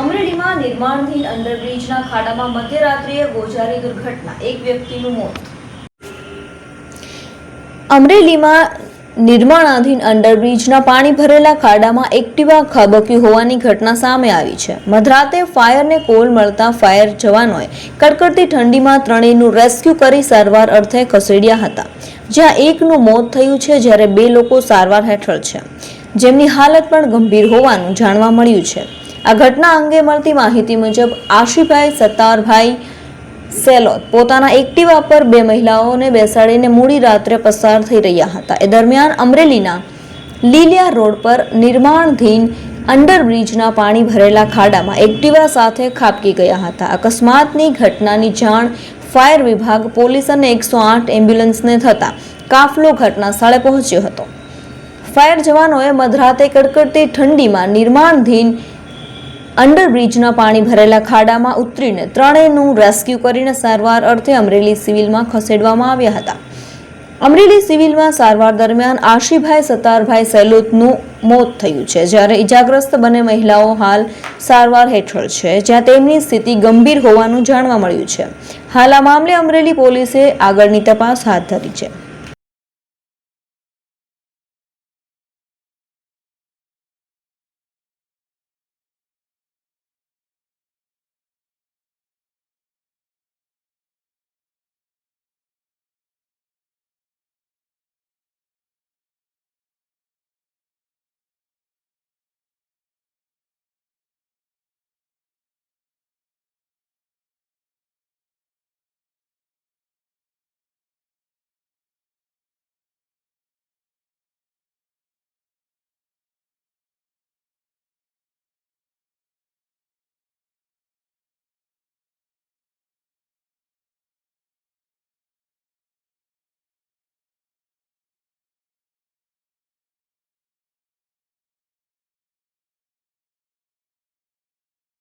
અમરેલીમાં નિર્માણધીન અંડરબ્રિજના ખાડામાં મધ્યરાત્રિએ ગોજારી દુર્ઘટના. એક વ્યક્તિનું મોત. અમરેલીમાં નિર્માણાધીન અંડરબ્રિજના પાણી ભરેલા ખાડામાં એક્ટિવા ખાબક્યું હોવાની ઘટના સામે આવી છે. મધરાતે ફાયરને કોલ મળતા ફાયર જવાનોએ કડકડતી ઠંડીમાં ત્રણેયનું રેસ્ક્યુ કરી સારવાર અર્થે ખસેડ્યા હતા. જ્યાં એકનું મોત થયું છે જ્યારે બે લોકો સારવાર હેઠળ છે. જેમની હાલત પણ ગંભીર હોવાનું જાણવા મળ્યું છે. આ ઘટના અંગે મળતી માહિતી મુજબ આશીભાઈ સત્તારભાઈ સેલોત પોતાના એક્ટિવા પર બે મહિલાઓને બેસાડીને મોડી રાત્રે પસાર થઈ રહ્યા હતા. એ દરમિયાન અમરેલીના લીલિયા રોડ પર નિર્માણધીન અંડરબ્રિજના પાણી ભરેલા ખાડામાં એક્ટિવા સાથે ખાબકી ગયા હતા. અકસ્માતની ઘટનાની જાણ ફાયર વિભાગ, પોલીસ અને એકસો આઠ એમ્બ્યુલન્સને થતાં કાફલો ઘટના સ્થળે પહોંચ્યો હતો. ફાયર જવાનોએ મધરાતે કડકડતી ઠંડીમાં નિર્માણધીન અંડરબ્રિજના પાણી ભરેલા ખાડામાં ઉતરીને ત્રણેયનું રેસ્ક્યુ કરીને સારવાર અર્થે અમરેલી સિવિલમાં ખસેડવામાં આવ્યા હતા. અમરેલી સિવિલમાં સારવાર દરમિયાન આશીભાઈ સતારભાઈ સેલોતનું મોત થયું છે, જ્યારે ઇજાગ્રસ્ત બંને મહિલાઓ હાલ સારવાર હેઠળ છે, જ્યાં તેમની સ્થિતિ ગંભીર હોવાનું જાણવા મળ્યું છે. હાલ આ મામલે અમરેલી પોલીસે આગળની તપાસ હાથ ધરી છે.